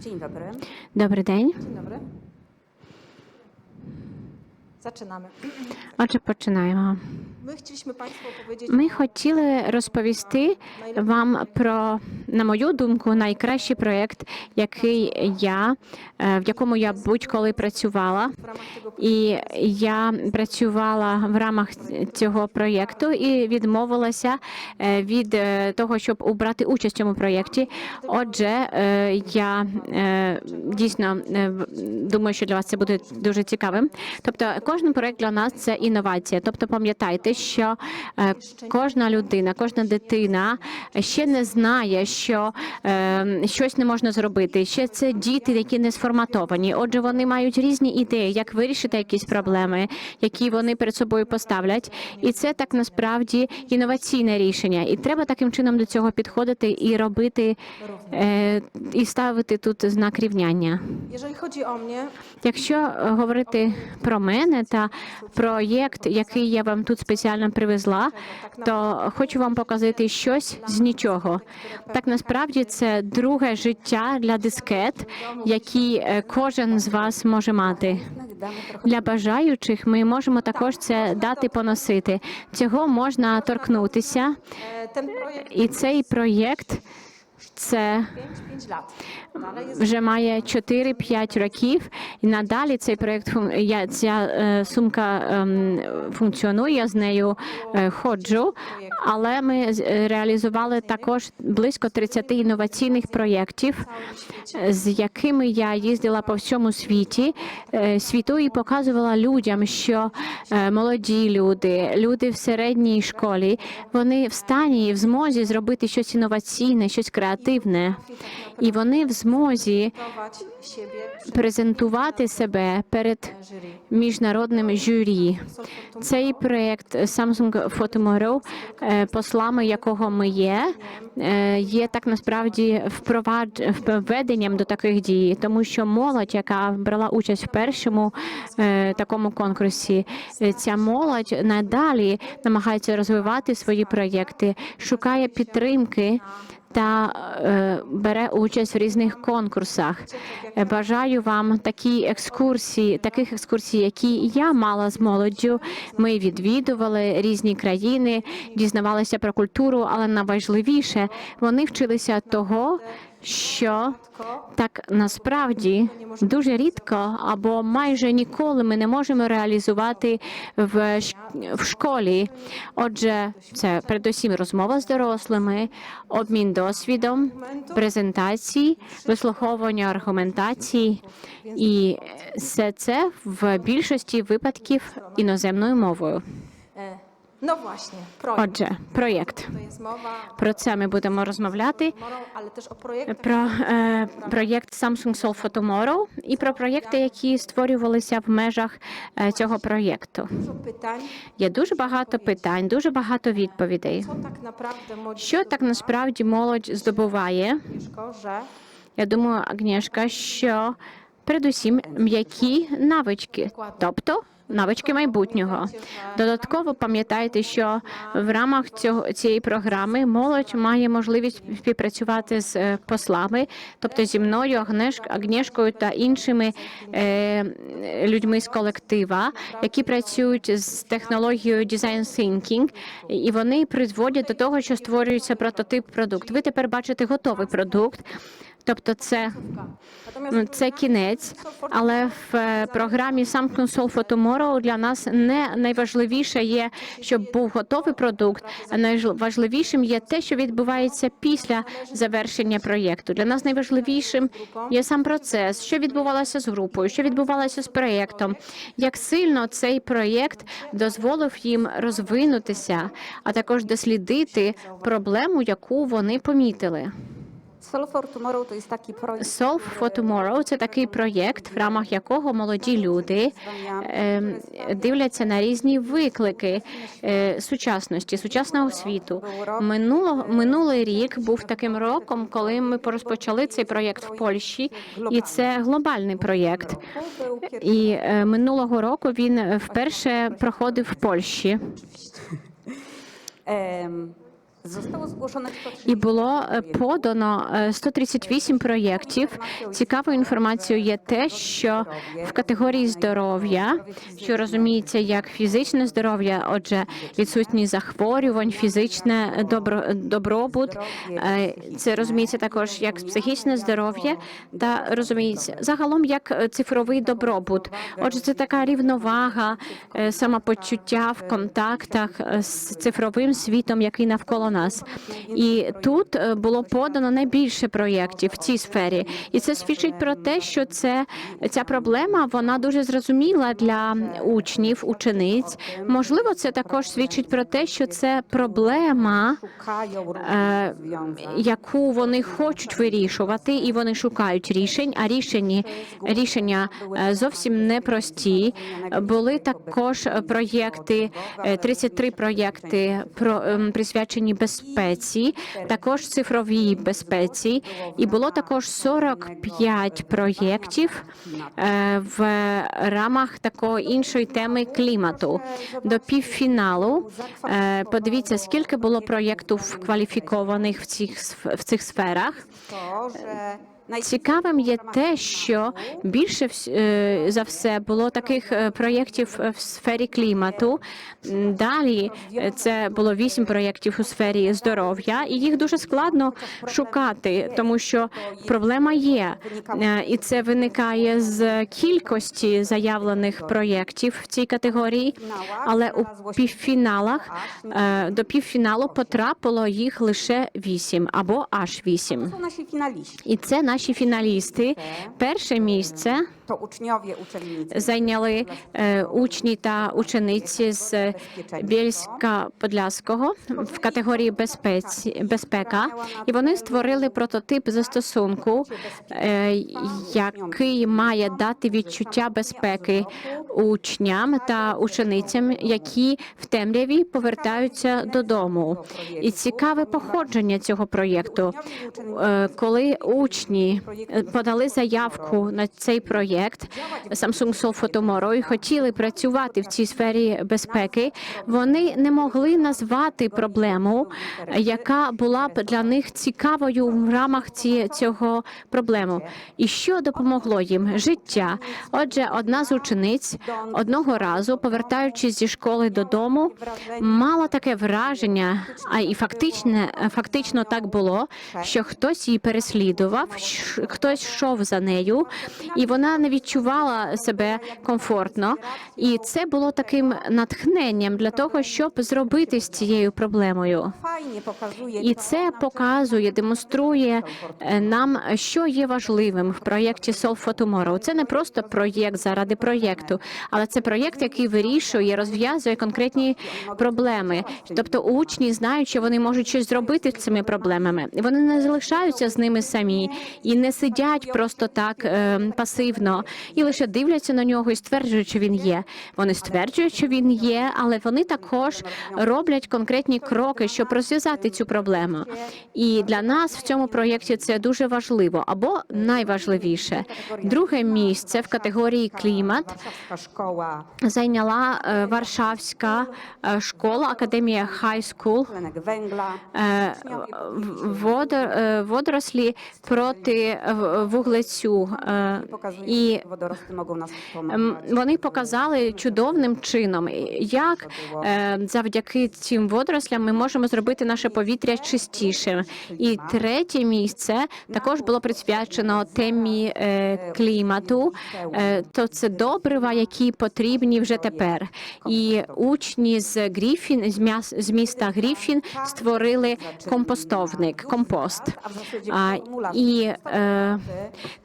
Dzień dobry. Dobry dzień. Dzień dobry. Zaczynamy. Oczy poczynają. Ми хотіли розповісти вам про, на мою думку, найкращий проєкт, який я е, в якому я будь-коли працювала. І я працювала в рамах цього проєкту і відмовилася е, від е, того, щоб убрати участь в цьому проєкті. Отже, я дійсно думаю, що для вас це буде дуже цікавим. Тобто, кожен проєкт для нас це інновація. Тобто, пам'ятайте, що е, кожна людина, кожна дитина ще не знає, що е, щось не можна зробити. Ще це діти, які не сформатовані. Отже, вони мають різні ідеї, як вирішити якісь проблеми, які вони перед собою поставлять. І це так насправді інноваційне рішення. І треба таким чином до цього підходити і робити е, і ставити тут знак рівняння. Якщо е, говорити про мене та проєкт, який я вам тут спеціально привезла, то хочу вам показати щось з нічого. Так насправді це друге життя для дискет, які е, кожен з вас може мати. Для бажаючих ми можемо також це дати поносити. Цього можна торкнутися, ten і цей проєкт це 5-5 lat. Dalej jest вже має 4-5 років, і надалі цей я ця е, сумка ем, функціонує. Я з нею е, ходжу. Але ми е, реалізували також близько 30 інноваційних проєктів, з якими я їздила по всьому світі світу і показувала людям, що молоді люди, люди в середній школі, вони в стані і в змозі зробити щось інноваційне, щось креативне, і вони в змозі презентувати себе перед міжнародним журі. Цей проєкт Samsung for Tomorrow, е, послами якого ми є, е, є так насправді введенням до таких дій, тому що молодь, яка брала участь в першому е, такому конкурсі, ця молодь надалі намагається розвивати свої проєкти, шукає підтримки. Та е, бере участь в різних конкурсах. Е, Бажаю вам такі екскурсії, таких екскурсій, які я мала з молоддю. Ми відвідували різні країни, дізнавалися про культуру, але найважливіше вони вчилися того, що так насправді дуже рідко або майже ніколи ми не можемо реалізувати в, в школі. Отже, це передусім розмова з дорослими, обмін досвідом, презентації, вислуховування аргументацій, і все це в більшості випадків іноземною мовою. No właśnie, projekt. Отже, проєкт. To Про це ми будемо розмовляти. Про е, проєкт Samsung Solve for Tomorrow і про проєкти, які створювалися в межах е, цього проєкту. Є дуже багато питань, дуже багато відповідей. Що так насправді молодь здобуває? Я думаю, Агнєшка, що передусім м'які навички, тобто навички майбутнього. Додатково пам'ятайте, що в рамах цього цієї програми молодь має можливість співпрацювати з е, послами, тобто зі мною, Агнеш, Агнєшкою та іншими е, людьми з колектива, які працюють з технологією Design Thinking, і вони призводять до того, що створюється прототип продукт. Ви тепер бачите готовий продукт. Тобто це, ну, це кінець, але в е, програмі Samsung Solve for Tomorrow для нас не найважливіше є, щоб був готовий продукт. А найважливішим є те, що відбувається після завершення проєкту. Для нас найважливішим є сам процес, що відбувалося з групою, що відбувалося з проєктом, як сильно цей проєкт дозволив їм розвинутися, а також дослідити проблему, яку вони помітили. Solve for Tomorrow to jest taki projekt, Solve for Tomorrow – це такий проєкт, в рамах якого молоді люди дивляться на різні виклики сучасності, сучасного світу. Минуло, минулий рік був таким роком, коли ми розпочали цей проєкт в Польщі, і це глобальний проєкт. І минулого року він вперше проходив в Польщі. І було е, подано е, 138 проєктів. Цікавою інформацією є те, що в категорії здоров'я, що розуміється як фізичне здоров'я, отже, відсутність захворювань, фізичне добро, добробут, е, це розуміється також як психічне здоров'я, та розуміється загалом як е, цифровий добробут. Отже, це така рівновага, е, самопочуття в контактах е, з цифровим світом, який навколо нас. І тут е, було подано найбільше проєктів в цій сфері, і це свідчить про те, що це ця проблема вона дуже зрозуміла для учнів, учениць. Можливо, це також свідчить про те, що це проблема, е, яку вони хочуть вирішувати, і вони шукають рішень. А рішення рішення е, зовсім непрості. Були також е, проєкти, е, 33 проєкти про ем, присвячені безпеці, також цифровій безпеці, і було також 45 проєктів е, в рамах такої іншої теми клімату. До півфіналу е, подивіться, скільки було проєктів кваліфікованих в цих в цих сферах. Цікавим є те, що більше е, за все було таких е, проєктів е, в сфері клімату. Далі це було вісім проєктів у сфері здоров'я, і їх дуже складно шукати, тому що проблема є, і це виникає з кількості заявлених проєктів в цій категорії. Але у півфіналах до півфіналу потрапило їх лише вісім або аж вісім. І це наші фіналісти. Перше місце To uczniowie, uczennice. зайняли учні та учениці з Бєльська Подляського в категорії безпеці, безпека, і вони створили прототип застосунку, який має дати відчуття безпеки учням та ученицям, які в темряві повертаються додому. І цікаве походження цього проєкту. Коли учні подали заявку на цей проєкт Samsung Soul for Tomorrow і хотіли працювати в цій сфері безпеки, вони не могли назвати проблему, яка була б для них цікавою в рамах ці, цього проблему. І що допомогло їм? Життя. Отже, одна з учениць одного разу, повертаючись зі школи додому, мала таке враження, а і фактично, фактично так було, що хтось її переслідував, хтось йшов за нею, і вона не відчувала себе комфортно. І це було таким натхненням для того, щоб зробити з цією проблемою. І це показує, демонструє е, нам, що є важливим в проєкті Solve for Tomorrow. Це не просто проєкт заради проєкту, але це проєкт, який вирішує, розв'язує конкретні проблеми. Тобто учні знають, що вони можуть щось зробити з цими проблемами. Вони не залишаються з ними самі і не сидять просто так е, пасивно і лише дивляться на нього і стверджують, що він є. Вони стверджують, що він є, але вони також роблять конкретні кроки, щоб розв'язати цю проблему. І для нас в цьому проєкті це дуже важливо або найважливіше. Друге місце в категорії клімат зайняла е, Варшавська е, школа Академія Хай Скул. Е, водорослі проти вуглецю. Pokazuje, І nas Ем. Вони показали чудовним чином, як е, завдяки цим водорослям ми можемо зробити наше повітря чистішим. І третє місце також було присвячено темі е, клімату. Е, То це добрива, які потрібні вже тепер. І учні з Гріфін з міста Гріфін створили компостовник, компост. І е,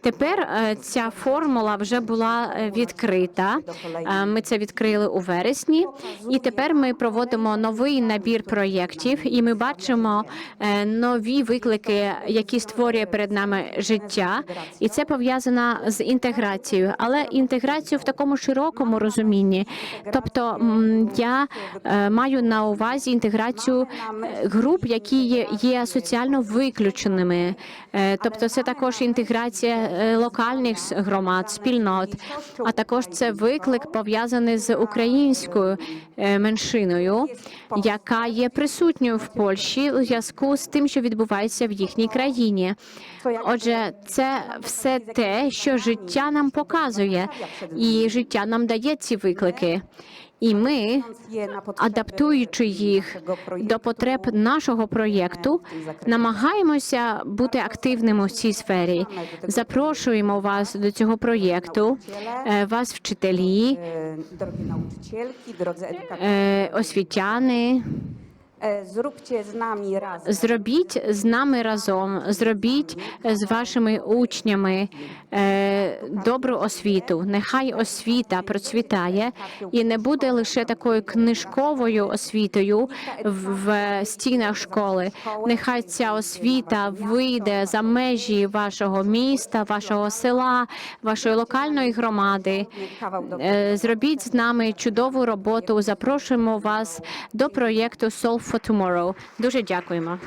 тепер е, ця формула вже була е, відкрита. Е, Ми це відкрили у вересні, і тепер ми проводимо новий набір проєктів, і ми бачимо е, нові виклики, які створює перед нами життя, і це пов'язано з інтеграцією, але інтеграцію в такому широкому розумінні. Тобто я маю на увазі інтеграцію груп, які є, соціально виключеними. Тобто, це також інтеграція локальних громад. Громад, спільнот. А також це виклик пов'язаний з українською е, меншиною, яка є присутньою в Польщі у зв'язку з тим, що відбувається в їхній країні. Отже, це все те, що життя нам показує, і життя нам дає ці виклики. І ми, адаптуючи їх до потреб нашого проєкту, намагаємося бути активними у цій сфері. Запрошуємо вас до цього проєкту, е, вас, вчителі, edukatorze, е, освітяни. Зробіть з нами разом, зробіть з вашими учнями е, добру освіту. Нехай освіта процвітає і не буде лише такою книжковою освітою в, стінах школи. Нехай ця освіта вийде за межі вашого міста, вашого села, вашої локальної громади. Е, Зробіть з нами чудову роботу. Запрошуємо вас до проєкту Solve for Tomorrow. Дуже дякуємо.